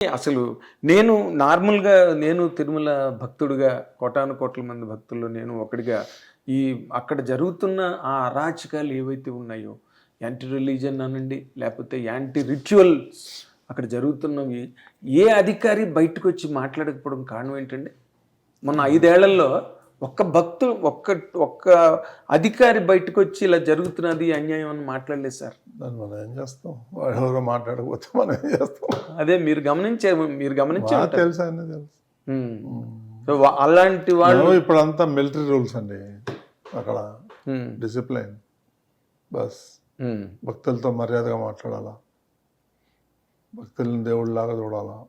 అసలు నేను నార్మల్గా నేను తిరుమల భక్తుడిగా కోటాను కోట్ల మంది భక్తుల్లో నేను ఒకడిగా ఈ అక్కడ జరుగుతున్న ఆ అరాచకాలు ఏవైతే ఉన్నాయో యాంటీ రిలీజన్ అనండి లేకపోతే యాంటీ రిచువల్స్ అక్కడ జరుగుతున్నవి ఏ అధికారి బయటకు వచ్చి మాట్లాడకపోవడం కారణం ఏంటండి మొన్న ఐదేళ్ళలో ఒక్క భక్తు ఒక్క ఒక్క అధికారి బయటకు వచ్చి ఇలా జరుగుతున్నది అన్యాయం అని మాట్లాడలేదు సార్. దాన్ని మనం ఏం చేస్తాం? వాడు ఎవరో మాట్లాడకపోతే మనం ఏం చేస్తాం? అదే మీరు గమనించే మీరు గమనించే. తెలుసు అన్నీ తెలుసు. సో అలాంటి వాళ్ళు ఇప్పుడు అంతా మిలిటరీ రూల్స్ అండి. అక్కడ డిసిప్లైన్. బస్. భక్తులతో మర్యాదగా మాట్లాడాలా? భక్తులను దేవుడిలాగా చూడాలా?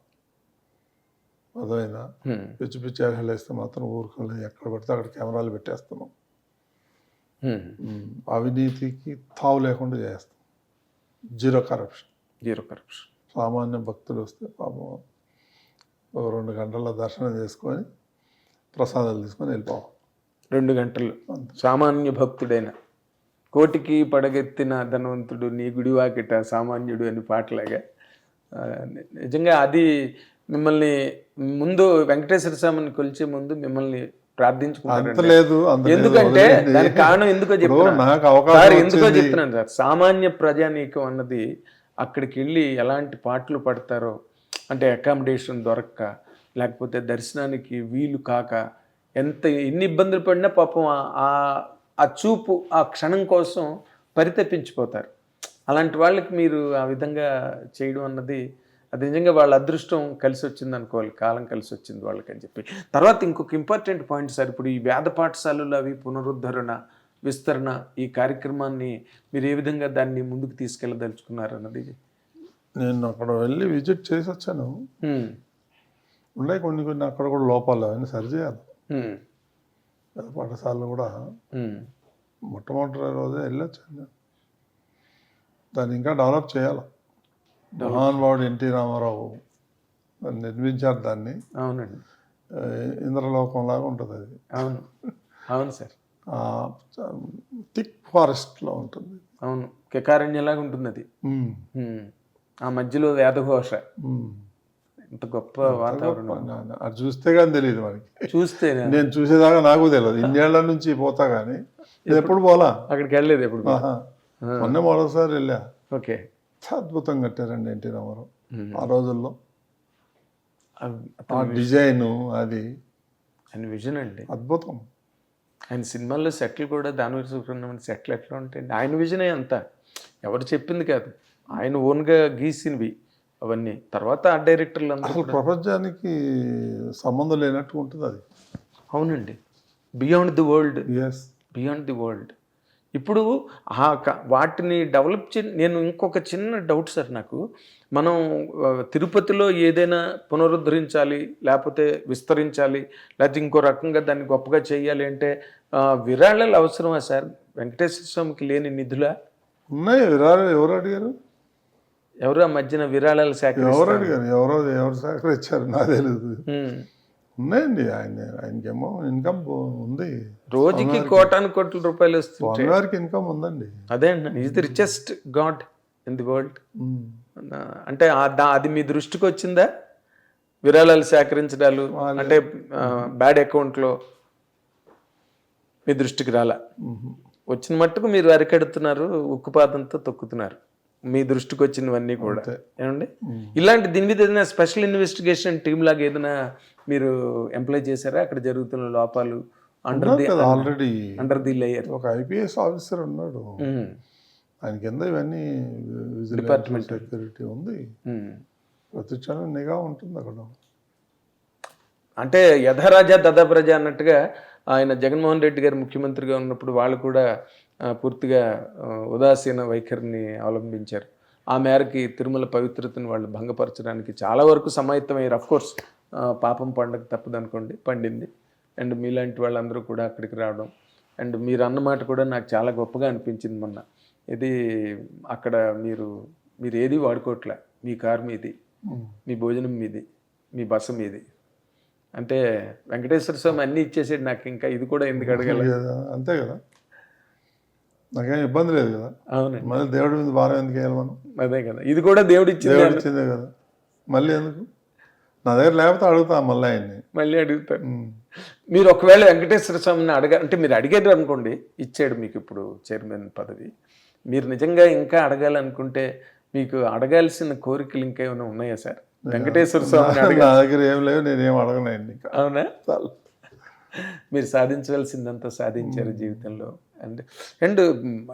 అదైనా పిచ్చి పిచ్చి ఆశలు వేస్తే మాత్రం ఊరుకోలేదు ఎక్కడ పడితే అక్కడ కెమెరాలు పెట్టేస్తున్నాం. అవినీతికి తావు లేకుండా చేస్తాం. Zero corruption. Zero corruption. సామాన్య భక్తులు వస్తే పాపం రెండు గంటల దర్శనం చేసుకొని ప్రసాదాలు తీసుకొని వెళ్ళిపోవాలి. రెండు గంటలు. సామాన్య భక్తుడైన. కోటికి పడగెత్తిన ధనవంతుడు నీ గుడి వాకిట సామాన్యుడు అని పాటలాగా. నిజంగా అది మిమ్మల్ని ముందు వెంకటేశ్వర స్వామిని కొలిచే ముందు మిమ్మల్ని లేదు, ఎందుకంటే. దానికి కారణం ఎందుకో చెప్తున్నాను ఎందుకో చెప్తున్నాను సార్. సామాన్య ప్రజానీకం అన్నది అక్కడికి వెళ్ళి ఎలాంటి పాటలు పడతారో అంటే అకామిడేషన్ దొరక్క లేకపోతే దర్శనానికి వీలు కాక ఎంత ఎన్ని ఇబ్బందులు పడినా పాపం ఆ- ఆ ఆ చూపు ఆ క్షణం కోసం పరితపించిపోతారు. అలాంటి వాళ్ళకి మీరు ఆ విధంగా చేయడం అన్నది అది నిజంగా వాళ్ళ అదృష్టం కలిసి వచ్చింది అనుకోవాలి కాలం కలిసి వచ్చింది వాళ్ళకి అని చెప్పి తర్వాత ఇంకొక ఇంపార్టెంట్ పాయింట్ సార్ ఇప్పుడు ఈ వేద పాఠశాలలు అవి పునరుద్ధరణ విస్తరణ ఈ కార్యక్రమాన్ని మీరు ఏ విధంగా దాన్ని ముందుకు తీసుకెళ్ళదలుచుకున్నారు అన్నది నేను అక్కడ వెళ్ళి విజిట్ చేసి వచ్చాను. ఉన్నాయి కొన్ని కొన్ని అక్కడ కూడా లోపాలు అవన్నీ సరిచేయాలి. పెద్ద పాఠశాలలు కూడా. మొట్టమొదటి రోజే వెళ్ళొచ్చాను దాన్ని ఇంకా డెవలప్ చేయాలి మహానుభావుడు ఎన్టీ రామారావు నిర్మించారు దాన్ని. అవునండి. ఇంద్రలోకంలాగా ఉంటుంది అది. అవును. అవును సార్. థిక్ ఫారెస్ట్లో ఉంటుంది. అవును. కెకారణ్యలాగా ఉంటుంది అది. ఆ మధ్యలో వేదఘోష. ఎంత గొప్ప వాతావరణం. అది చూస్తే కానీ తెలియదు మనకి. చూస్తే నేను చూసేదాకా నాకు తెలియదు. ఇన్నేళ్ళ నుంచి పోతా కానీ ఎప్పుడు? పోలా? అక్కడికి వెళ్ళలేదు ఎప్పుడు. మొన్నే మరోసారి వెళ్ళా. ఓకే. అద్భుతం కట్టారండి ఎన్టీ రామారావు. ఆ రోజుల్లో. ఆ డిజైన్ అది ఆయన విజన్ అండి. అద్భుతం. ఆయన సినిమాల్లో సెట్లు కూడా దాని సుబ్రహ్మణ్యం సెట్లు ఎట్లా ఉంటాయండి? ఆయన విజనే అంతా. ఎవరు చెప్పింది కాదు. ఆయన ఓన్గా గీసినవి అవన్నీ. తర్వాత ఆ డైరెక్టర్లు అందరూ అసలు ప్రపంచానికి సంబంధం లేనట్టు ఉంటుంది అది. అవునండి. Beyond the world yes beyond the world ఇప్పుడు ఆ వాటిని డెవలప్ చే నేను ఇంకొక చిన్న డౌట్ సార్ నాకు. మనం తిరుపతిలో ఏదైనా పునరుద్ధరించాలి లేకపోతే విస్తరించాలి లేకపోతే ఇంకో రకంగా దాన్ని గొప్పగా చేయాలి అంటే విరాళాలు అవసరమా సార్? వెంకటేశ్వర స్వామికి లేని నిధులా? ఉన్నాయి. ఎవరు ఎవరు అడిగారు? ఎవరు ఆ మధ్యన విరాళాలు ఎవరు సేకరిస్తారు అడిగారు? ఎవరో ఎవరు సహకరించారు నాకు తెలియదు. ఉన్నాయండి ఆయన ఆయనకేమో ఇన్కమ్ ఉంది. రోజుకి కోటాను కోట్ల రూపాయలు వస్తుంది స్వామివారికి ఇన్కమ్ ఉందండి. అదే అండి the richest god in the world. అంటే అది మీ దృష్టికి వచ్చిందా? విరాళాలు సేకరించడాలు అంటే బ్యాడ్ అకౌంట్లో మీ దృష్టికి రాలా. వచ్చిన మట్టుకు మీరు అరికెడుతున్నారు ఉక్కుపాదంతో తొక్కుతున్నారు. మీ దృష్టికి వచ్చినవన్నీ కూడా. ఏమండి? ఇలాంటి దీని మీద ఏదైనా స్పెషల్ ఇన్వెస్టిగేషన్ టీమ్ లాగా ఏదైనా మీరు ఎంప్లాయ్ చేశారా? అక్కడ జరుగుతున్న లోపాలు under the already under the layer ఒక ఐపీఎస్ ఆఫీసర్ ఉన్నాడు. ఆయన కింద ఇవన్నీ విజిలెన్స్ సెక్యూరిటీ ఉంది. ప్రతి క్షణం నిఘా ఉంటుంది అక్కడ. అంటే యథరాజా దదా ప్రజ అన్నట్టుగా ఆయన జగన్మోహన్ రెడ్డి గారు ముఖ్యమంత్రిగా ఉన్నప్పుడు వాళ్ళు కూడా పూర్తిగా ఉదాసీన వైఖరిని అవలంబించారు. ఆ మేరకి తిరుమల పవిత్రతను వాళ్ళు భంగపరచడానికి చాలా వరకు సమాయత్తమయ్యారు. అఫ్ కోర్స్ పాపం పండగ తప్పదనుకోండి పండింది. అండ్ మీలాంటి వాళ్ళందరూ కూడా అక్కడికి రావడం. అండ్ మీరు అన్నమాట కూడా నాకు చాలా గొప్పగా అనిపించింది మొన్న. ఇది అక్కడ మీరు మీరు ఏది వాడుకోవట్లే మీ కారు మీది మీ భోజనం మీది మీ బస మీది. అంటే వెంకటేశ్వర స్వామి అన్నీ ఇచ్చేసాడు నాకు ఇంకా. ఇది కూడా ఎందుకు అడగాలి? అంతే కదా. నాకేం ఇబ్బంది లేదు కదా. అవునండి. మళ్ళీ దేవుడి మీద భారం ఎందుకు వేయాలి మనం? అదే కదా. ఇది కూడా దేవుడు ఇచ్చిందే కదా. మళ్ళీ ఎందుకు? నా దగ్గర లేకపోతే అడుగుతా మళ్ళీ ఆయన్ని. మళ్ళీ అడుగుతారు ఉమ్. మీరు ఒకవేళ వెంకటేశ్వర స్వామిని అడగ అంటే మీరు అడిగారు అనుకోండి ఇచ్చాడు మీకు ఇప్పుడు చైర్మన్ పదవి. మీరు నిజంగా ఇంకా అడగాలనుకుంటే మీకు అడగాల్సిన కోరికలు ఇంకా ఏమైనా ఉన్నాయా సార్? వెంకటేశ్వర స్వామిని అడగ నా దగ్గర ఏం లేవు నేనేం అడగనండి అవునా? చాలు. మీరు సాధించవలసిందంతా సాధించారు జీవితంలో. అండ్ అండ్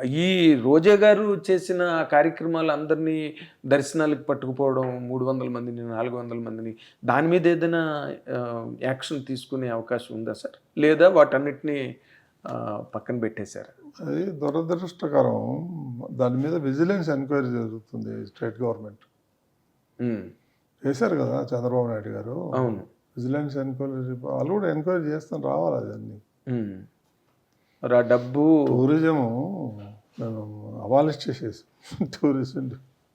ఈ రోజా గారు చేసిన కార్యక్రమాలు అందరినీ దర్శనాలకు పట్టుకుపోవడం మూడు వందల మందిని నాలుగు వందల మందిని దాని మీద ఏదైనా యాక్షన్ తీసుకునే అవకాశం ఉందా సార్? లేదా వాటన్నిటిని పక్కన పెట్టేశారు? అది దురదృష్టకరం. దాని మీద విజిలెన్స్ ఎంక్వైరీ జరుగుతుంది స్టేట్ గవర్నమెంట్. చేశారు కదా చంద్రబాబు నాయుడు గారు. అవును. విజిలెన్స్ ఎంక్వైరీ వాళ్ళు కూడా ఎంక్వైరీ చేస్తాను రావాలి అదన్నీ. మరి ఆ డబ్బు టూరిజం మేము అబాలిష్ చేసేసి టూరిజం.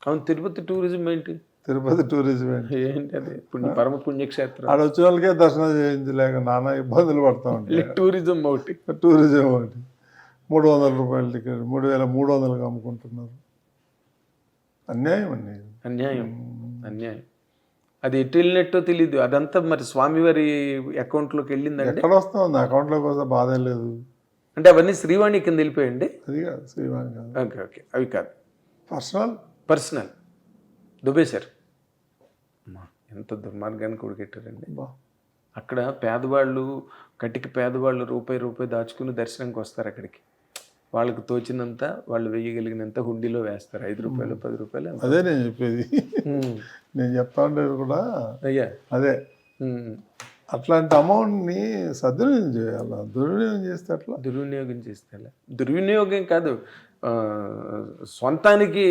అవును తిరుపతి టూరిజం ఏంటి? తిరుపతి టూరిజం ఏంటి? ఏంటి అది? పుణ్య పరమ పుణ్యక్షేత్రం. ఆడ వచ్చిన వాళ్ళకే దర్శనం చేయించలేక నానా ఇబ్బందులు పడతా ఉంటాయి. టూరిజం ఒకటి. టూరిజం ఒకటి. మూడు వందల రూపాయల టికెట్ మూడు వేల మూడు వందలకు అమ్ముకుంటున్నారు. అన్యాయం అండి. అన్యాయం అన్యాయం. అది ఎటు వెళ్ళినట్టో తెలియదు అదంతా మరి స్వామివారి అకౌంట్లోకి వెళ్ళిందండి ఎక్కడ వస్తా ఉంది అకౌంట్లోకి వస్తే బాధ లేదు. అంటే అవన్నీ శ్రీవాణి కింద వెళ్ళిపోయండి అది కాదు శ్రీవాణి కాదు. Okay okay. అవి కాదు. పర్సనల్? పర్సనల్. దుబేశారు అమ్మా, ఎంత దుర్మార్గానికి ఉడికెట్టారండి బా. అక్కడ పేదవాళ్ళు కటికి పేదవాళ్ళు రూపాయి రూపాయి దాచుకుని దర్శనంకి వస్తారు అక్కడికి. వాళ్ళకి తోచినంత వాళ్ళు వేయగలిగినంత హుండీలో వేస్తారు. ఐదు రూపాయలు పది రూపాయలు. అదే నేను చెప్పేది. నేను చెప్తా ఉండేది కూడా అయ్యా. అదే. అట్లాంటి అమౌంట్ని సద్వినియోగం చేయాలి? దుర్వినియోగం చేస్తే అట్లా దుర్వినియోగం చేస్తే? దుర్వినియోగం కాదు. సొంతానికి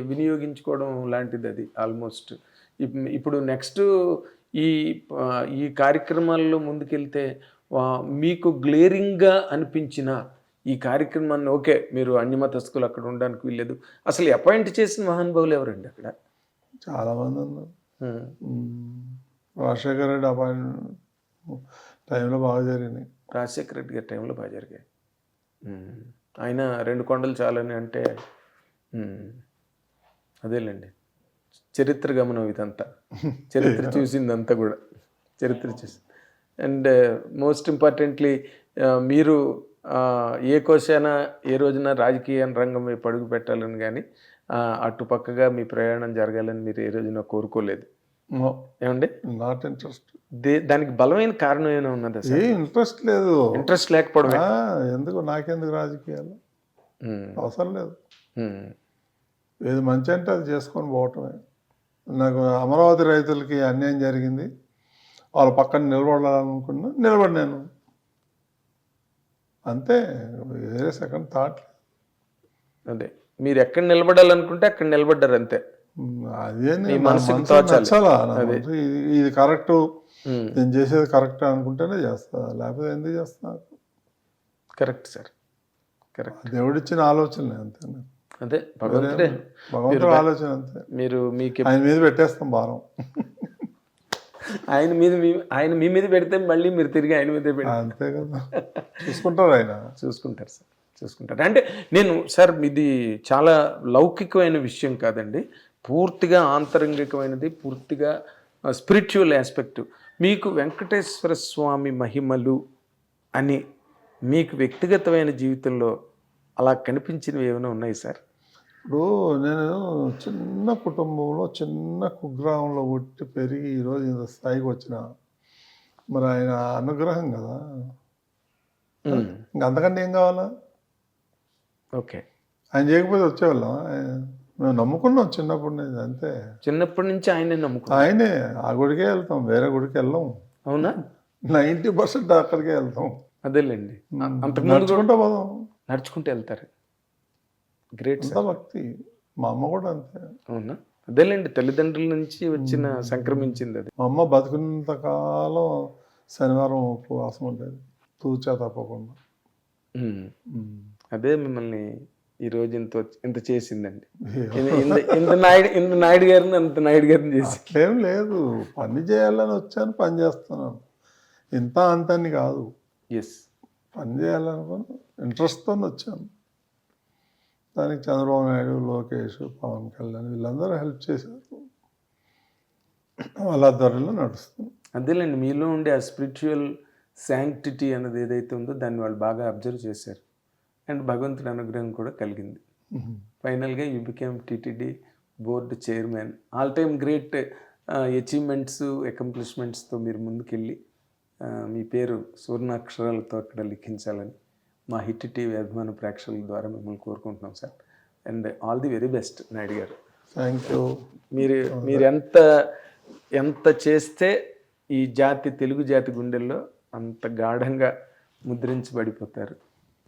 వినియోగించుకోవడం లాంటిది అది ఆల్మోస్ట్. ఇప్- ఇప్పుడు నెక్స్ట్ ఈ ఈ కార్యక్రమాల్లో ముందుకెళ్తే మీకు గ్లేరింగ్గా అనిపించిన ఈ కార్యక్రమాన్ని ఓకే మీరు అన్ని మతస్థులు అక్కడ ఉండడానికి వీల్లేదు. అసలు అపాయింట్ చేసిన మహానుభావులు ఎవరండి అక్కడ? చాలా మంది ఉన్నారు. రాజశేఖర రెడ్డి అపాయింట్మెంట్ టైంలో బాగా జరిగినాయి. రాజశేఖర రెడ్డి గారి టైంలో బాగా జరిగాయి. ఆయన రెండు కొండలు చాలని అంటే అదేలేండి. చరిత్ర గమనం ఇదంతా. చరిత్ర చూసిందంతా కూడా. చరిత్ర చూసి. అండ్ మోస్ట్ ఇంపార్టెంట్లీ మీరు ఏ కోశాన ఏ రోజున రాజకీయ రంగం వైపు అడుగు పెట్టాలని కానీ అటు పక్కగా మీ ప్రయాణం జరగాలని మీరు ఏ రోజున కోరుకోలేదు. ఏమండి? నాట్ ఇంట్రెస్ట్ దానికి బలమైన కారణం ఏమైనా ఉన్నదా ఏ ఇంట్రెస్ట్ లేదు. ఇంట్రెస్ట్ లేకపోవడమే. ఆ, ఎందుకు? నాకెందుకు రాజకీయాలు? ఉమ్, అవసరం లేదు. ఉమ్, ఏది మంచి అంటే అది చేసుకొని పోవటమే. నాకు అమరావతి రైతులకి అన్యాయం జరిగింది. వాళ్ళ పక్కన నిలబడాలనుకున్నా నిలబడినాను. అంతే. వేరే సెకండ్ థాట్ అదే. మీరు ఎక్కడ నిలబడాలనుకుంటే అక్కడ నిలబడ్డారు అంతే. అదే మనసుకు. నచ్చాలా? ఇది కరెక్ట్. నేను చేసేది కరెక్ట్ అనుకుంటేనే చేస్తా. లేకపోతే ఎందుకు చేస్తా కరెక్ట్ సార్. కరెక్ట్. దేవుడిచ్చిన ఆలోచనలే అంతే. అదే భగవంతుడే. భగవంతుడు ఆలోచన అంతే. మీరు మీకు ఆయన మీద పెట్టేస్తాం భారం. ఆయన మీద మీ ఆయన మీ మీద పెడితే మళ్ళీ మీరు తిరిగి ఆయన మీదే పెడి అంతే కదా. చూసుకుంటారు ఆయన. చూసుకుంటారు సార్. చూసుకుంటారు. అంటే నేను సార్ ఇది చాలా లౌకికమైన విషయం కాదండి. పూర్తిగా ఆంతరంగికమైనది పూర్తిగా స్పిరిచువల్ ఆస్పెక్ట్ మీకు వెంకటేశ్వర స్వామి మహిమలు అని మీకు వ్యక్తిగతమైన జీవితంలో అలా కనిపించినవి ఏమైనా ఉన్నాయి సార్? ఇప్పుడు నేను చిన్న కుటుంబంలో చిన్న కుగ్రామంలో పుట్టి పెరిగి ఈరోజు ఇంత స్థాయికి వచ్చిన మరి ఆయన అనుగ్రహం కదా. ఇంక అంతకంటే ఏం కావాలా? ఓకే. ఆయన చేయకపోతే వచ్చేవాళ్ళం మేము నమ్ముకున్నాం చిన్నప్పటి నుంచి అంతే. చిన్నప్పటి నుంచి ఆయనే నమ్ముకో ఆయనే ఆ గుడికే వెళ్తాం వేరే గుడికి వెళ్ళాం. అవునా? నైంటీ పర్సెంట్ అక్కడికే వెళ్తాం. అదేలేండి. నడుచుకుంటా పోదాం. నడుచుకుంటూ వెళ్తారు. గ్రేట్ భక్తి. మా అమ్మ కూడా అంతే. అవునా? అదేలేండి తల్లిదండ్రుల నుంచి వచ్చిన సంక్రమించింది అది. మా అమ్మ బతుకున్నంత కాలం శనివారం ఉపవాసం ఉండేది. తూచా తప్పకుండా. అదే మిమ్మల్ని ఈ రోజు ఇంత ఇంత చేసిందండి. ఇంత- నాయుడు ఇంత నాయుడు గారిని అంత నాయుడు గారిని చేసి. అట్లేం లేదు. పని చేయాలని వచ్చాను పని చేస్తున్నాను. ఇంత అంతని కాదు. ఎస్ పని చేయాలనుకుని ఇంట్రెస్ట్తో వచ్చాను. దానికి చంద్రబాబు నాయుడు లోకేష్ పవన్ కళ్యాణ్ వీళ్ళందరూ హెల్ప్ చేశారు. వాళ్ళ ఆధ్వర్యంలో నడుస్తుంది. అదేలేండి మీలో ఉండే ఆ స్పిరిచువల్ శాంక్టిటీ అనేది ఏదైతే ఉందో దాన్ని వాళ్ళు బాగా అబ్జర్వ్ చేశారు. అండ్ భగవంతుడి అనుగ్రహం కూడా కలిగింది. ఫైనల్గా you became TTD board chairman. All time great achievements అకంప్లిష్మెంట్స్తో మీరు ముందుకెళ్ళి మీ పేరు సువర్ణాక్షరాలతో అక్కడ లిఖించాలని మా హిట్ టీవీ అభిమాన ప్రేక్షకుల ద్వారా మిమ్మల్ని కోరుకుంటున్నాం sir. And all the very best Naidu గారు. థ్యాంక్ యూ మీరు మీరు ఎంత ఎంత చేస్తే ఈ జాతి తెలుగు జాతి గుండెల్లో అంత గాఢంగా ముద్రించబడిపోతారు.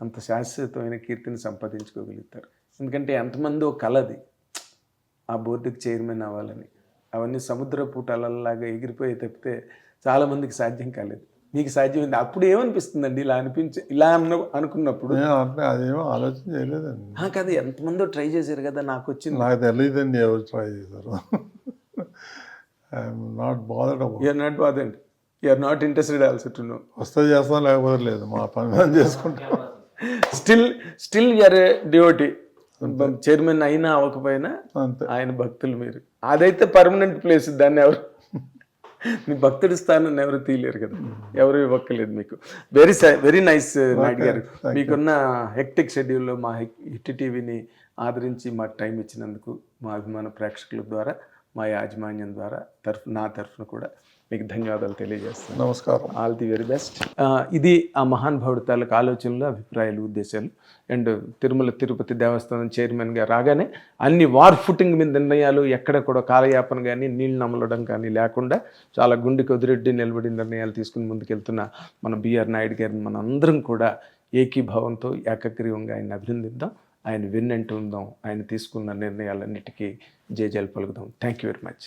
అంత శాశ్వతమైన కీర్తిని సంపాదించుకోగలుగుతారు ఎందుకంటే ఎంతమంది కలది ఆ బోర్డుకి చైర్మన్ అవ్వాలని. అవన్నీ సముద్ర పూటలలాగా ఎగిరిపోయి తప్పితే చాలామందికి సాధ్యం కాలేదు. మీకు సాధ్యమైంది. అప్పుడు ఏమనిపిస్తుందండి ఇలా అనిపించి ఇలా అన్న అనుకున్నప్పుడు? అదేమో ఆలోచన చేయలేదండి. "ఆ, కదా ఎంతమందో ట్రై చేశారు కదా నాకు వచ్చింది. నాకు తెలియదండి ఎవరు ట్రై చేశారు. I'm not bothered about you're not బాదండి you're not interested also to know వస్తే చేస్తాం లేకపోతే లేదు. మా పని చేసుకుంటాం. Still still you're DOT chairman అయినా అవ్వకపోయినా ఆయన భక్తులు మీరు. అదైతే పర్మనెంట్ ప్లేస్ దాన్ని ఎవరు మీ భక్తుడి స్థానాన్ని ఎవరు తీయలేరు కదా. ఎవరు ఇవ్వక్కర్లేదు మీకు. వెరీ వెరీ నైస్ నాయుడు గారు. మీకున్న హెక్టిక్ షెడ్యూల్లో మా హిట్ టీవీని ఆదరించి మాకు టైం ఇచ్చినందుకు మా అభిమాన ప్రేక్షకుల ద్వారా మా యాజమాన్యం ద్వారా తరఫు నా తరఫున కూడా మీకు ధన్యవాదాలు తెలియజేస్తాను నమస్కారం. ఆల్ ది వెరీ బెస్ట్ ఇది ఆ మహానుభావుడి తాలూకు ఆలోచనలు అభిప్రాయాలు ఉద్దేశాలు. అండ్ తిరుమల తిరుపతి దేవస్థానం చైర్మన్గా రాగానే అన్ని వార్ ఫుటింగ్ మీద నిర్ణయాలు ఎక్కడ కూడా కాలయాపన కానీ నీళ్ళు నమలడం కానీ లేకుండా చాలా గుండెకి వదిరెడ్డి నిలబడి నిర్ణయాలు తీసుకుని ముందుకెళ్తున్న మన బిఆర్ నాయుడు గారిని మన అందరం కూడా ఏకీభావంతో ఏకగ్రీవంగా ఆయన అభినందిద్దాం. ఆయన విన్నంటూ ఉందాం ఆయన తీసుకున్న నిర్ణయాలన్నిటికీ జయజయలు పలుకుదాం. Thank you very much